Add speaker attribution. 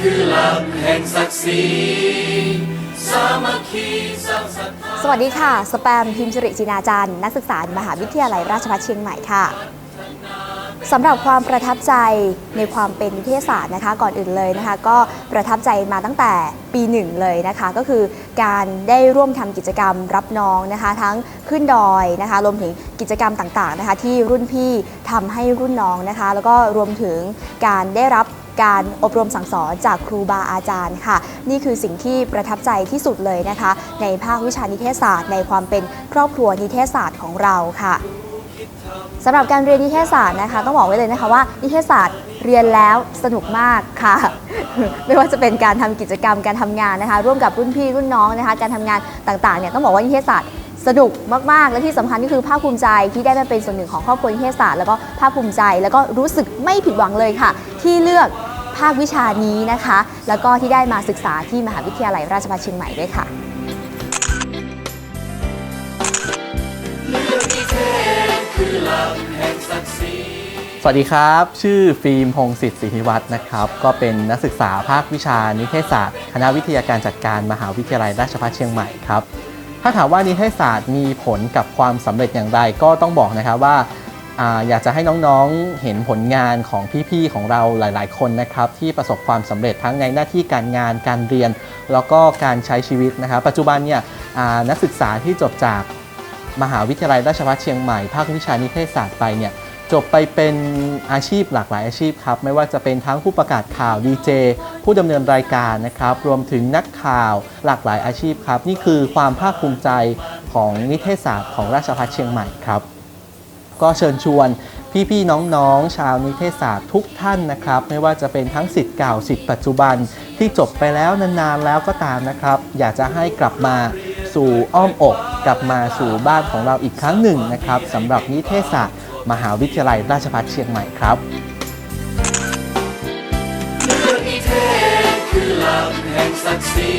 Speaker 1: คือหลักแห่งศักดิ์ศรีสามัคคีสร้างศรัทธา
Speaker 2: สวัสดีค่ะ สแปมพิมพ์สิริจินาจันทร์นักศึกษามหาวิทยาลัยราชภัฏเชียงใหม่ค่ะสำหรับความประทับใจในความเป็นนิเทศศาสตร์นะคะ ก่อนอื่นเลยนะคะ ก็ประทับใจมาตั้งแต่ปีหนึ่งเลยนะคะ ก็คือการได้ร่วมทำกิจกรรมรับน้องนะคะ ทั้งขึ้นดอยนะคะรวมถึงกิจกรรมต่างๆนะคะ ที่รุ่นพี่ทำให้รุ่นน้องนะคะ แล้วก็รวมถึงการได้รับ การอบรมสั่งสอนจากครูบาอาจารย์ค่ะ นี่คือสิ่งที่ประทับใจที่สุดเลยนะคะ ในภาควิชานิเทศศาสตร์ ในความเป็นครอบครัวนิเทศศาสตร์ของเราค่ะสำหรับการเรียนนิเทศศาสตร์นะคะต้องบอกไว้เลยนะคะว่านิเทศศาสตร์เรียนแล้วสนุกมากค่ะ ไม่ว่าจะเป็นการทำกิจกรรมการทำงานนะคะ ร่วมกับรุ่นพี่รุ่นน้องนะคะ การทำงานต่างๆเนี่ยต้องบอกว่านิเทศศาสตร์สนุกมาก ๆ และที่สำคัญก็คือภาคภูมิใจที่ได้มาเป็นส่วนหนึ่งของครอบครัวนิเทศศาสตร์แล้วก็ภาคภูมิใจแล้วก็รู้สึกไม่ผิดหวังเลยค่ะ ที่เลือก ภาควิชานี้นะคะ แล้วก็ที่ได้มาศึกษาที่มหาวิทยาลัยราชภัฏเชียงใหม่ด้วยค่ะ
Speaker 3: สวัสดีครับ ชื่อฟิล์มพงศิษฐ์สิทธิวัฒน์นะครับ ก็เป็นนักศึกษาภาควิชานิเทศศาสตร์ คณะวิทยาการจัดการมหาวิทยาลัยราชภัฏเชียงใหม่ครับ ถ้าถามว่านิเทศศาสตร์มีผลกับความสำเร็จอย่างไรก็ต้องบอกนะครับว่า อยากจะให้น้องๆเห็นผลงานของพี่ๆของเราหลายๆ คนนะครับที่ประสบความสำเร็จทั้งในหน้าที่การงานการเรียน แล้วก็การใช้ชีวิตนะครับ ปัจจุบันเนี่ยนักศึกษาที่จบจากมหาวิทยาลัยราชภัฏเชียงใหม่ภาควิชานิเทศศาสตร์ไปเนี่ยจบไปเป็นอาชีพหลากหลายอาชีพครับ ไม่ว่าจะเป็นทั้งผู้ประกาศข่าวดีเจผู้ดำเนินรายการนะครับ รวมถึงนักข่าวหลากหลายอาชีพครับ นี่คือความภาคภูมิใจของนิเทศศาสตร์ของราชภัฏเชียงใหม่ครับ ก็เชิญชวนพี่ๆน้องๆ ชาวนิเทศศาสตร์ทุกท่านนะครับ ไม่ว่าจะเป็นทั้งสิทธิ์เก่าสิทธิ์ปัจจุบันที่จบไปแล้วนานๆแล้วก็ตามนะครับ อยากจะให้กลับมาสู่อ้อมอกกลับมาสู่บ้านของเราอีกครั้งหนึ่งนะครับสำหรับนิเทศศาสตร์ มหาวิทยาลัยราชภัฏเชียงใหม่ครับ
Speaker 1: เลือนิเทศคือหลักแห่งศักดิ์ศรี